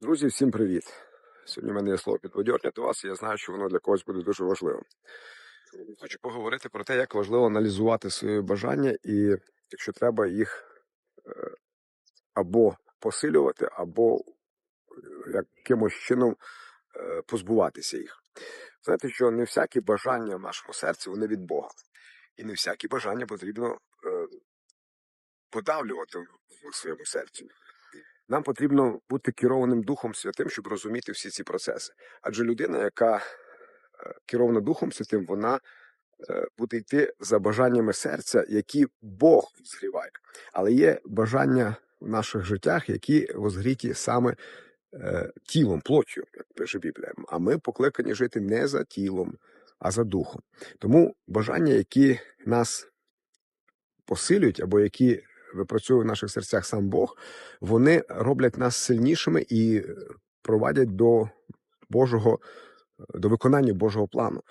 Друзі, всім привіт! Сьогодні в мене є слово підбадьорення до вас, і я знаю, що воно для когось буде дуже важливим. Хочу поговорити про те, як важливо аналізувати свої бажання, і якщо треба їх е, або посилювати, або е, якимось чином е, позбуватися їх. Знаєте, що не всякі бажання в нашому серці вони від Бога. І не всякі бажання потрібно подавлювати в своєму серці. Нам потрібно бути керованим Духом Святим, щоб розуміти всі ці процеси. Адже людина, яка е, керована Духом Святим, вона е, буде йти за бажаннями серця, які Бог згріває. Але є бажання в наших життях, які возгріті саме е, тілом, плоттю, як пише Біблія. А ми покликані жити не за тілом, а за духом. Тому бажання, які нас посилюють, або які випрацьовує в наших серцях сам Бог, вони роблять нас сильнішими і провадять до Божого, до виконання Божого плану.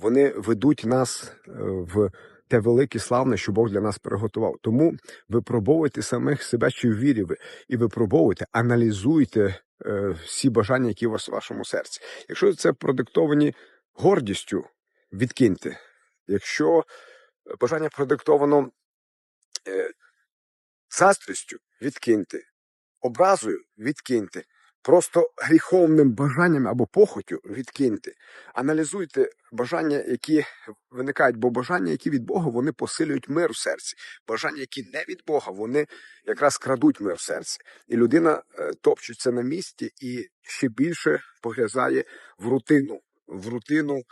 Вони ведуть нас е, в те велике славне, що Бог для нас приготував. Тому випробовуйте самих себе, чи в вірі ви, і випробовуйте, аналізуйте е, всі бажання, які у вас в вашому серці. Якщо це продиктовані гордістю, відкиньте. Якщо бажання продиктовано е, заздрістю, відкиньте, образою відкиньте, просто гріховним бажанням або похотю відкиньте. Аналізуйте бажання, які виникають, бо бажання, які від Бога, вони посилюють мир в серці. Бажання, які не від Бога, вони якраз крадуть мир в серці. І людина е, топчеться на місці і ще більше погрязає в рутину, в рутину,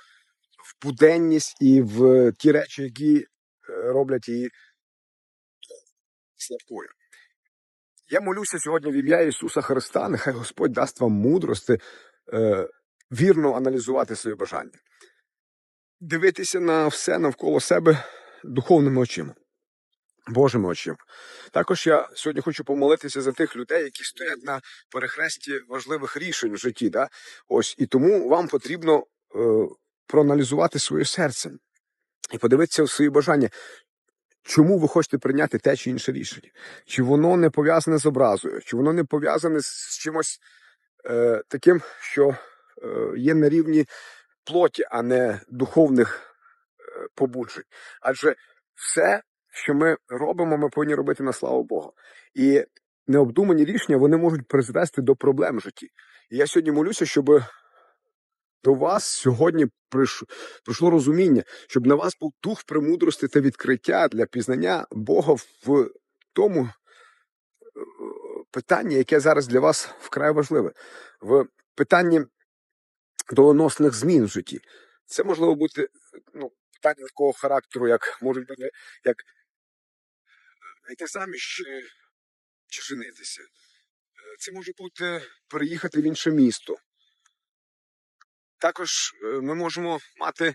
в буденність і в ті речі, які е, роблять її слабкою. Я молюся сьогодні в ім'я Ісуса Христа. Нехай Господь дасть вам мудрости е, вірно аналізувати свої бажання, дивитися на все навколо себе духовними очима, Божими очима. Також я сьогодні хочу помолитися за тих людей, які стоять на перехресті важливих рішень в житті. Да? Ось і тому вам потрібно е, проаналізувати своє серце і подивитися в свої бажання. Чому ви хочете прийняти те чи інше рішення? Чи воно не пов'язане з образою, чи воно не пов'язане з чимось е, таким, що е, є на рівні плоті, а не духовних е, побуджень? Адже все, що ми робимо, ми повинні робити на славу Бога. І необдумані рішення вони можуть призвести до проблем в житті. І я сьогодні молюся, щоб до вас сьогодні прийшло, розуміння, щоб на вас був дух премудрості та відкриття для пізнання Бога в тому е, питанні, яке зараз для вас вкрай важливе, в питанні доленосних змін в житті. Це можливо бути ну, питання такого характеру, як можуть бути як йти самі чи, чи женитися. Е, Це може бути переїхати в інше місто. Також е, ми можемо мати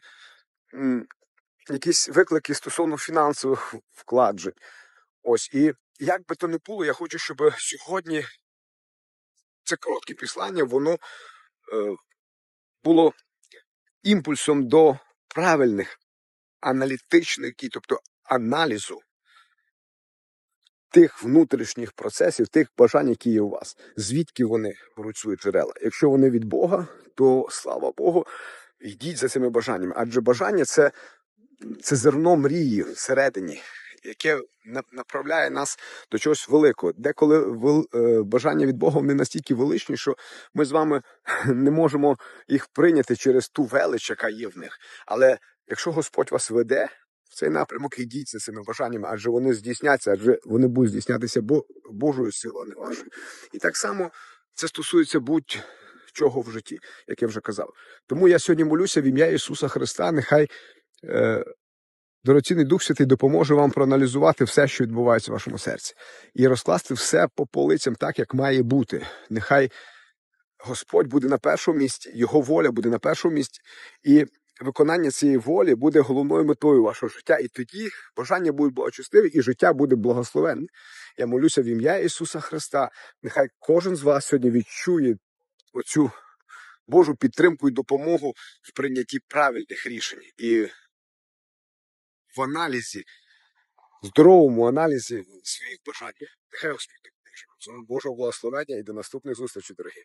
якісь виклики стосовно фінансових вкладжень. Ось і як би то не було, я хочу, щоб сьогодні це коротке післання, воно е, було імпульсом до правильних аналітичних, тобто аналізу тих внутрішніх процесів, тих бажань, які є у вас, звідки вони беруть свої джерела. Якщо вони від Бога, то слава Богу, йдіть за цими бажаннями. Адже бажання це, це зерно мрії всередині. Яке направляє нас до чогось великого, деколи е, бажання від Бога не настільки величні, що ми з вами не можемо їх прийняти через ту велич, яка є в них. Але якщо Господь вас веде, в цей напрямок йдіть за цими бажаннями, адже вони здійсняться, адже вони будуть здійснятися Божою силою, а не вашою. І так само це стосується будь-чого в житті, як я вже казав. Тому я сьогодні молюся в ім'я Ісуса Христа. Нехай е, дорогоцінний Дух Святий допоможе вам проаналізувати все, що відбувається в вашому серці, і розкласти все по полицям так, як має бути. Нехай Господь буде на першому місці, Його воля буде на першому місці. І виконання цієї волі буде головною метою вашого життя, і тоді бажання будуть благочестиві, і життя буде благословенне. Я молюся в ім'я Ісуса Христа. Нехай кожен з вас сьогодні відчує оцю Божу підтримку і допомогу в прийнятті правильних рішень і в аналізі, здоровому аналізі своїх бажань. Нехай допоможе. Божого благословення і до наступних зустрічей, дорогі.